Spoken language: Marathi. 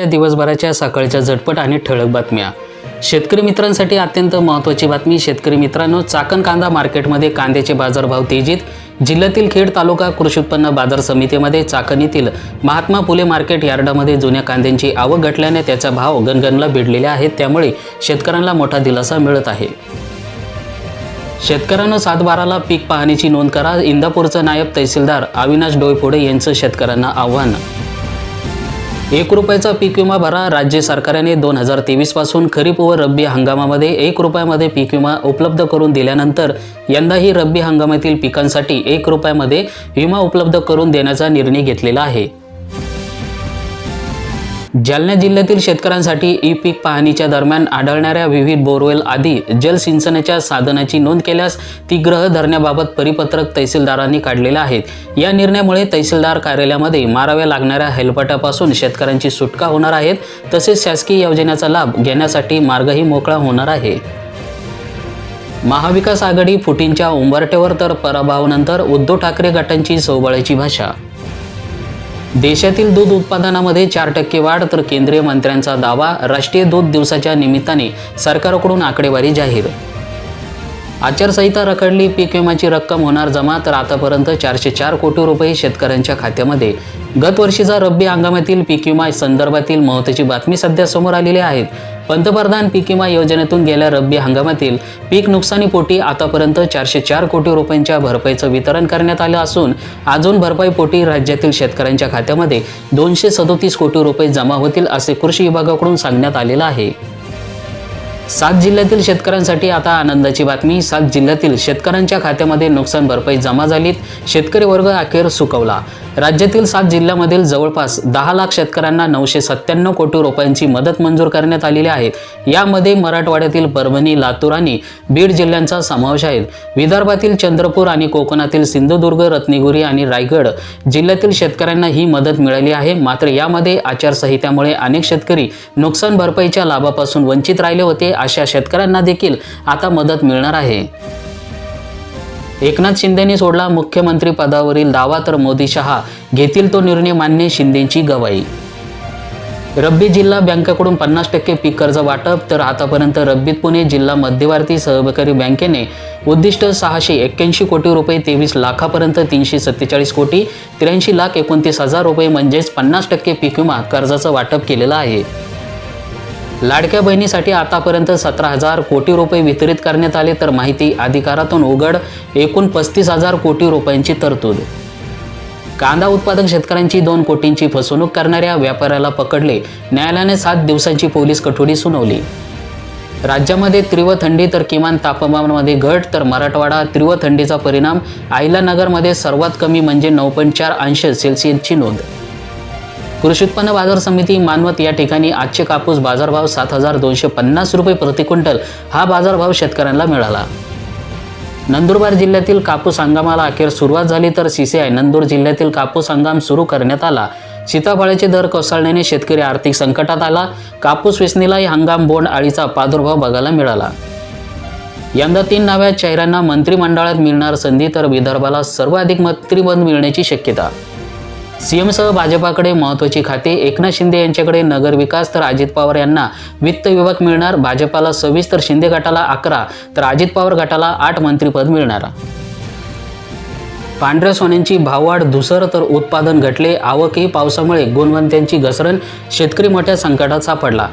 या दिवसभराच्या सकाळच्या झटपट आणि ठळक बातम्या. शेतकरी मित्रांसाठी अत्यंत महत्त्वाची बातमी शेतकरी मित्रांनो चाकण कांदा मार्केटमध्ये कांद्याचे बाजारभाव तेजीत. जिल्ह्यातील खेड तालुका कृषी उत्पन्न बाजार समितीमध्ये चाकण येथील महात्मा फुले मार्केट यार्डामध्ये जुन्या कांद्यांची आवक घटल्याने त्याचा भाव गणगणला भिडलेले आहेत त्यामुळे शेतकऱ्यांना मोठा दिलासा मिळत आहे. शेतकऱ्यांना सातबाराला पीक पाहणीची नोंद करा. इंदापूरचं नायब तहसीलदार अविनाश डोईफोडे यांचं शेतकऱ्यांना आव्हान. एक रुपयाचा पीक विमा भरा. राज्य सरकारने दोन हजार तेवीसपासून खरीप व रब्बी हंगामामध्ये एक रुपयामध्ये पीक विमा उपलब्ध करून दिल्यानंतर यंदाही रब्बी हंगामातील पिकांसाठी एक रुपयामध्ये विमा उपलब्ध करून देण्याचा निर्णय घेतलेला आहे. जालना जिल्ह्यातील शेतकऱ्यांसाठी ई पीक पाहणीच्या दरम्यान आढळणाऱ्या विविध बोरवेल आदी जलसिंचनाच्या साधनाची नोंद केल्यास ती ग्रह धरण्याबाबत परिपत्रक तहसीलदारांनी काढलेले आहेत या निर्णयामुळे तहसीलदार कार्यालयामध्ये माराव्या लागणाऱ्या हेलपाट्यापासून शेतकऱ्यांची सुटका होणार आहेत तसेच शासकीय योजनेचा लाभ घेण्यासाठी मार्गही मोकळा होणार आहे. महाविकास आघाडी फुटींच्या उंबरटेवर तर पराभवानंतर उद्धव ठाकरे गटांची सोबळाची भाषा देशातील दूध उत्पादनामध्ये चार टक्के वाढ तर केंद्रीय मंत्र्यांचा दावा राष्ट्रीय दूध दिवसाच्या निमित्ताने सरकारकडून आकडेवारी जाहीर आचारसंहिता रखडली पीक विम्याची रक्कम होणार जमा तर आतापर्यंत चारशे चार कोटी रुपये शेतकऱ्यांच्या खात्यामध्ये. गतवर्षीचा रब्बी हंगामातील पीक विमा संदर्भातील महत्त्वाची बातमी सध्या समोर आलेली आहेत पंतप्रधान पीक विमा योजनेतून गेल्या रब्बी हंगामातील पीक नुकसानीपोटी आतापर्यंत चारशे चार कोटी रुपयांच्या भरपाईचं वितरण करण्यात आलं असून अजून भरपाईपोटी राज्यातील शेतकऱ्यांच्या खात्यामध्ये दोनशे सदोतीस कोटी रुपये जमा होतील असे कृषी विभागाकडून सांगण्यात आलेलं आहे. सात जिल्ह्यातील शेतकऱ्यांसाठी आता आनंदाची बातमी. सात जिल्ह्यातील शेतकऱ्यांच्या खात्यामध्ये नुकसान भरपाई जमा झालीत. शेतकरी वर्ग अखेर सुकवला. राज्यातील सात जिल्ह्यामधील जवळपास दहा लाख शेतकऱ्यांना नऊशे सत्त्याण्णव कोटी रुपयांची मदत मंजूर करण्यात आलेली आहे. यामध्ये मराठवाड्यातील परभणी लातूर आणि बीड जिल्ह्यांचा समावेश आहे. विदर्भातील चंद्रपूर आणि कोकणातील सिंधुदुर्ग रत्नागिरी आणि रायगड जिल्ह्यातील शेतकऱ्यांना ही मदत मिळाली आहे. मात्र यामध्ये आचारसंहित्यामुळे अनेक शेतकरी नुकसान भरपाईच्या लाभापासून वंचित राहिले होते. अशा शेतकऱ्यांना देखील आता मदत मिळणार आहे. एकनाथ शिंदेंनी सोडला मुख्यमंत्री पदावरील दावा तर मोदी शहा घेतील तो निर्णय मान्य शिंदेची गवाई. रब्बी जिल्हा बँकेकडून पन्नास टक्के पीक कर्ज वाटप तर आतापर्यंत रब्बीत पुणे जिल्हा मध्यवर्ती सहकारी बँकेने उद्दिष्ट सहाशे एक्क्याऐंशी कोटी रुपये तेवीस लाखापर्यंत तीनशे सत्तेचाळीस कोटी त्र्याऐंशी लाख एकोणतीस हजार रुपये म्हणजेच पन्नास टक्के पीक विमा कर्जाचं वाटप केलेलं आहे. लाडक्या बहिणीसाठी आतापर्यंत सतरा हजार कोटी रुपये वितरित करण्यात आले तर माहिती अधिकारातून उघड एकूण पस्तीस हजार कोटी रुपयांची तरतूद. कांदा उत्पादक शेतकऱ्यांची दोन कोटींची फसवणूक करणाऱ्या व्यापाऱ्याला पकडले. न्यायालयाने सात दिवसांची पोलीस कठोडी सुनावली. राज्यामध्ये तीव्र थंडी तर किमान तापमानामध्ये घट तर मराठवाडा तीव्र थंडीचा परिणाम आहिलानगरमध्ये सर्वात कमी म्हणजे नऊ पॉईंट चार अंश सेल्सिअसची नोंद. कृषी उत्पन्न बाजार समिती मानवत या ठिकाणी आजचे कापूस बाजारभाव सात हजार दोनशे पन्नास रुपये प्रति क्विंटल. हा बाजारभाव शेतकऱ्यांना मिळाला. नंदुरबार जिल्ह्यातील कापूस हंगामाला अखेर सुरुवात झाली तर सीसीआय नंदूर जिल्ह्यातील कापूस हंगाम सुरू करण्यात आला. सीताफळाचे दर कोसळण्याने शेतकरी आर्थिक संकटात आला. कापूस वेचणीलाही हंगाम बोंड अळीचा प्रादुर्भाव बघायला मिळाला. यंदा तीन नव्या चेहऱ्यांना मंत्रिमंडळात मिळणार संधी तर विदर्भाला सर्वाधिक मंत्रिपद मिळण्याची शक्यता. सीएमसह भाजपाकडे महत्त्वाची खाते एकनाथ शिंदे यांच्याकडे नगरविकास तर अजित पवार यांना वित्त विभाग मिळणार भाजपाला सव्वीस तर शिंदे गटाला अकरा तर अजित पवार गटाला आठ मंत्रिपद मिळणार. पांढऱ्या सोन्यांची भाववाढ धुसर तर उत्पादन घटले आवकही पावसामुळे गुणवंत्यांची घसरण शेतकरी मोठ्या संकटात सापडला.